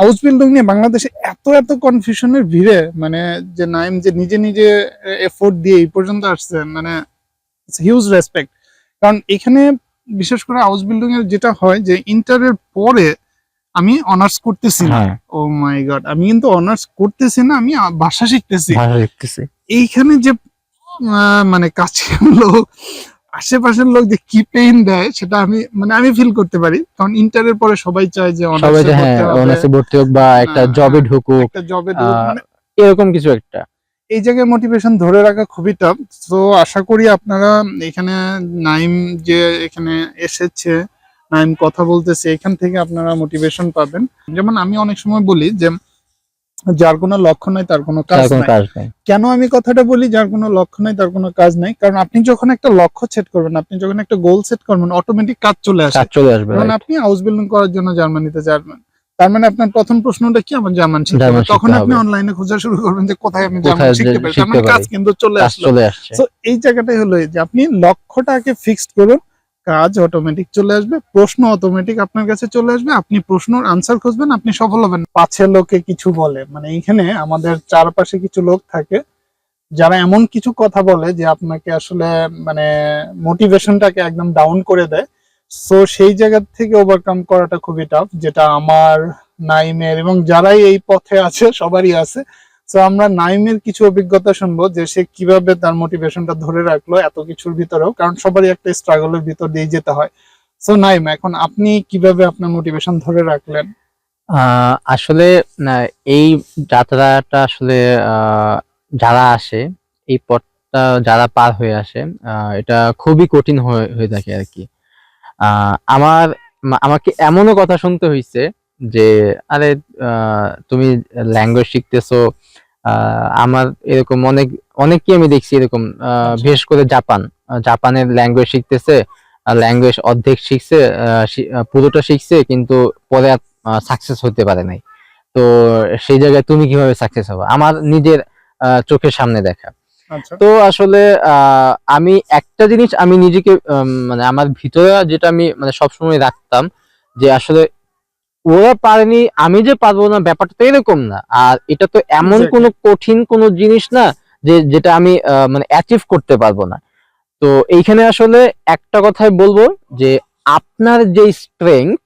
House building নিয়ে বাংলাদেশে এত এত কনফিউশনের ভিড়ে মানে যে নাইম যে নিজে নিজে এফোর্ট দিয়ে এই পর্যন্ত আসছেন মানে হিউজ রেসপেক্ট কারণ এখানে বিশেষ করে হাউস বিল্ডিং এর যেটা হয় যে ইন্টারের পরে আমি অনার্স করতেছি না। ও মাই গড আমি কিন্তু অনার্স করতেছি না আমি ভাষা শিখতেছি। এইখানে যে মানে কাছের লোক আশেপাশের লোক যে কি পেইন দেয় সেটা আমি মানে আমি ফিল করতে পারি। কারণ ইন্টারের পরে সবাই চায় যে সবাই যে হ্যাঁ অনার্সে ভর্তি হোক বা একটা হ্যাঁ, জবে হ্যাঁ, ঢুকুক একটা জবে আহ, এরকম কিছু একটা। এই জায়গায় মোটিভেশন ধরে রাখা খুবই টাফ তো আশা করি আপনারা এখানে নাইম যে এখানে এসেছে নাইম কথা বলতেছে এখান থেকে আপনারা মোটিভেশন পাবেন। যেমন আমি অনেক সময় বলি যে যার কোনো লক্ষ্য নাই তার কোনো কাজ নাই। কেন আমি কথাটা বলি? যার কোনো লক্ষ্য নাই তার কোনো কাজ নাই। কারণ আপনি যখন একটা লক্ষ্য সেট করবেন আপনি যখন একটা গোল সেট করবেন অটোমেটিক কাজ চলে আসে। কাজ চলে আসবে right? আপনি হাউস বিল্ডিং করার জন্য জার্মানিতে যাবেন। তার মানে আপনার প্রথম প্রশ্নটা কি? আমার জার্মান শিখতে হবে তখন আপনি অনলাইনে খোঁজা শুরু করবেন যে কোথায় আমি জার্মান শিখতে পারি। তার মানে কাজ কিন্তু চলে আসলো। তো এই জায়গাটাই হলো যে আপনি লক্ষ্যটাকে ফিক্সড করুন কাজ অটোমেটিক চলে আসবে, প্রশ্ন অটোমেটিক আপনার কাছে চলে আসবে, আপনি প্রশ্নর আনসার খুঁজবেন, আপনি সফল হবেন। পাছে লোকে কিছু বলে মানে এইখানে আমাদের চারপাশে কিছু লোক থাকে, যারা এমন কিছু কথা বলে যে আপনাকে আসলে মানে মোটিভেশনটাকে একদম ডাউন করে দেয়। সো সেই জায়গা থেকে ওভারকাম করাটা খুবই টাফ যেটা আমার, নাইমের এবং যারাই এই পথে আছে, সবারই আছে। তো আমরা নাইমের কিছু অভিজ্ঞতা শুনব যে সে কীভাবে তার মোটিভেশনটা ধরে রাখল এত কিছুর ভিতরেও, কারণ সবারই একটা স্ট্রাগলের ভিতর দিয়ে যেতে হয়। সো নাইম, এখন আপনি কীভাবে আপনার মোটিভেশন ধরে রাখলেন? আসলে এই যাত্রাটা আসলে যারা আসে, এই পথটা যারা পার হয়ে আসে এটা খুবই কঠিন হয়ে থাকে আর কি। আমার আমাকে এমনও কথা শুনতে হয়েছে যে আরে আহ, তুমি ল্যাঙ্গুয়েজ শিখতেছো আমার এরকম অনেক অনেককে আমি দেখছি এরকম আচ্ছা। বিশেষ করে জাপান জাপানের ল্যাঙ্গুয়েজ শিখতেছে ল্যাঙ্গুয়েজ অর্ধেক শিখছে পুরোটা শিখছে কিন্তু পরে আর সাকসেস হতে পারে নাই। তো সেই জায়গায় তুমি কীভাবে সাকসেস হবে? আমার নিজের আহ, চোখের সামনে দেখা। আচ্ছা। তো আসলে আহ, আমি একটা জিনিস আমি নিজেকে মানে আমার ভিতরে যেটা আমি মানে সবসময় রাখতাম যে আসলে ওরা পারেনি আমি যে পারব না ব্যাপারটা তো এরকম না। আর এটা তো এমন. কোনো কঠিন কোনো জিনিস না যে যেটা আমি মানে অ্যাচিভ করতে পারব না। তো এইখানে আসলে একটা কথাই বলব যে আপনার যে স্ট্রেংথ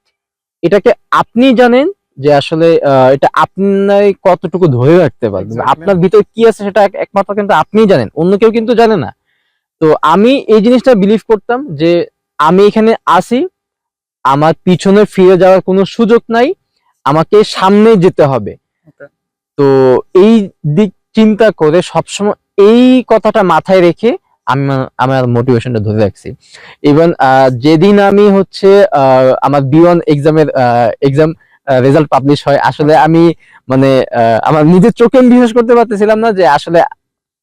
এটাকে আপনি জানেন যে আসলে আহ, এটা আপনার কতটুকু ধরে রাখতে পারবেন আপনার ভিতরে কি আছে সেটা একমাত্র কিন্তু আপনিই জানেন অন্য কেউ কিন্তু জানে না। তো আমি এই জিনিসটা বিলিভ করতাম যে আমি এখানে আসি আমার পিছনে ফিরে যাওয়ার কোনো সুযোগ নাই আমাকে সামনে যেতে হবে। তো এই দিক চিন্তা করে সবসময় এই কথাটা মাথায় রেখে আমি আমার- মোটিভেশনটা ধরে রাখছি। ইভেন যেদিন আমি হচ্ছে আমার বি ওয়ান এক্সামের এক্সাম রেজাল্ট পাবলিশ হয় আসলে আমি মানে আমার নিজের চোখে আমি বিশ্বাস করতে পারতেছিলাম না যে আসলে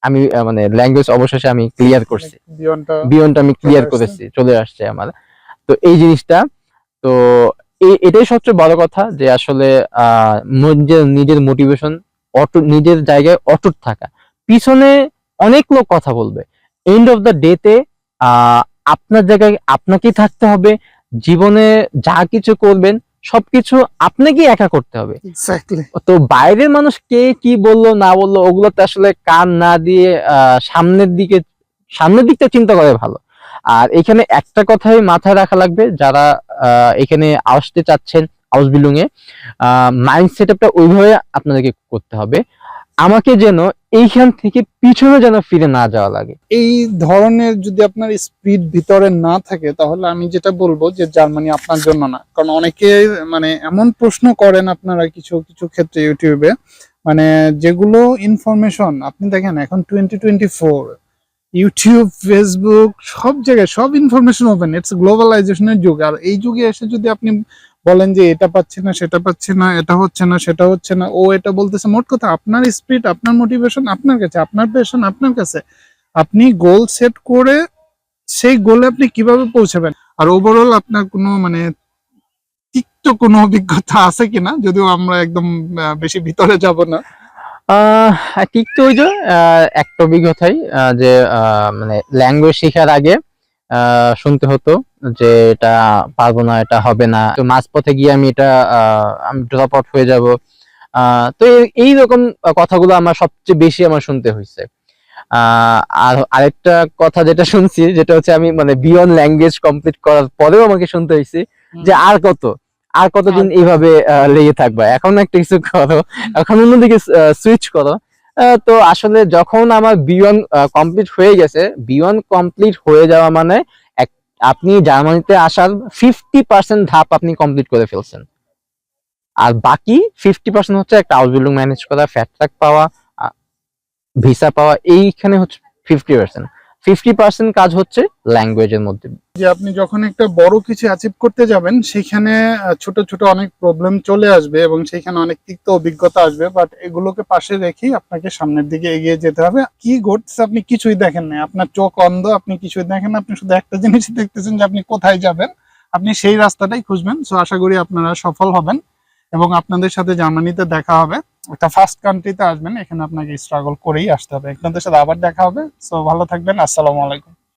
আমি মানে ল্যাঙ্গুয়েজ অবশেষে আমি ক্লিয়ার করছি। বিয়নটা আমি ক্লিয়ার করেছি চলে আসছে আমার। তো এই জিনিসটা তো এটাই সবচেয়ে বড় কথা যে আসলে আহ, নিজের নিজের মোটিভেশন অটুট নিজের জায়গায় অটুট থাকা। পিছনে অনেক লোক কথা বলবে। এন্ড অফ দ্য ডেতে আপনার জায়গায় আপনাকেই থাকতে হবে। জীবনে যা কিছু করবেন সবকিছু আপনাকেই একা করতে হবে। তো বাইরের মানুষ কে কি বলল না বলল ওগুলোতে আসলে কান না দিয়ে আহ, সামনের দিকে সামনের দিকটা চিন্তা করে ভালো। আর এখানে একটা কথাই মাথায় রাখা লাগবে, যারা এখানে আসতে চাচ্ছেন হাউস বিল্ডিং এ মাইন্ড সেট আপটা ওইভাবে আপনাদেরকে করতে হবে। আমাকে যেন এইখান থেকে পিছনে যেন ফিরে না যাওয়া লাগে। এই ধরনের যদি আপনার স্পিড ভিতরে না থাকে, তাহলে আমি যেটা বলব যে জার্মানি আপনার জন্য না। কারণ অনেকে মানে এমন প্রশ্ন করেন আপনারা কিছু কিছু ক্ষেত্রে ইউটিউবে। মানে যেগুলো ইনফরমেশন আপনি দেখেন এখন twenty twenty four YouTube Facebook সব জায়গায় সব ইনফরমেশন ওপেন ইটস গ্লোবালাইজেশনের যুগ। আর এই যুগে এসে যদি আপনি বলেন যে এটা পাচ্ছে না, সেটা পাচ্ছে না, এটা হচ্ছে না, সেটা হচ্ছে না, ও এটা বলতেছে, মোট কথা আপনার স্পিড আপনার মোটিভেশন আপনার কাছে, আপনার প্যাশন আপনার কাছে। আপনি গোল সেট করে সেই গোলে আপনি কীভাবে পৌঁছাবেন? আর ওভারঅল আপনার কোনো মানে তিক্ত কোনো অভিজ্ঞতা আছে কিনা? যদিও আমরা একদম বেশি ভিতরে যাব না। ঠিক তো ওই যে একটা অভিজ্ঞতাই যে মানে ল্যাঙ্গুয়েজ শেখার আগে শুনতে হতো যে এটা পারব না এটা হবে না। তো মাঝপথে গিয়ে আমি এটা আমি ড্রপ আউট হয়ে যাব। আহ, তো এই- এইরকম কথাগুলো আমার সবচেয়ে বেশি আমার শুনতে হয়েছে আহ, আর আরেকটা কথা যেটা শুনছি যেটা হচ্ছে আমি মানে বিয়ন্ড ল্যাঙ্গুয়েজ কমপ্লিট করার পরেও আমাকে শুনতে হয়েছে যে আর কত। আর কতদিন আর- এইভাবে লেগে থাকবে? এখন একটা কিছু করো। এখন অন্যদিকে সুইচ করো। তো আসলে যখন আমার বিওয়ান কমপ্লিট হয়ে গেছে বিওয়ান কমপ্লিট হয়ে যাওয়া মানে আপনি জার্মানিতে আসার ফিফটি পার্সেন্ট ধাপ আপনি কমপ্লিট করে ফেলছেন। আর বাকি ফিফটি পার্সেন্ট হচ্ছে একটা হাউস বিল্ডিং ম্যানেজ করা ফ্যাট ট্রাক পাওয়া ভিসা পাওয়া এইখানে হচ্ছে ফিফটি পার্সেন্ট ফিফটি পার্সেন্ট কাজ হচ্ছে ল্যাঙ্গুয়েজের মধ্যে। যে আপনি যখন একটা বড় কিছু অ্যাচিভ করতে যাবেন সেখানে ছোট ছোট অনেক প্রবলেম চলে আসবে এবং সেখানে অনেক তিক্ত অভিজ্ঞতা আসবে বাট এগুলোকে পাশে রেখেই আপনাকে সামনের দিকে এগিয়ে যেতে হবে। কি ঘটছে আপনি কিছুই দেখেন না আপনার চোখ অন্ধ আপনি কিছুই দেখেন না, আপনি শুধু একটা জিনিস দেখতেছেন যে আপনি কোথায় যাবেন। আপনি সেই রাস্তাটাই খুঁজবেন। সো আশা করি আপনারা সফল হবেন এবং আপনাদের সাথে জার্মানিতে দেখা হবে। একটা ফার্স্ট কান্ট্রিতে আসবেন, এখানে আপনাকে স্ট্রাগল করেই আসতে হবে। আপনাদের সাথে আবার দেখা হবে। সো ভালো থাকবেন। আসসালামু আলাইকুম।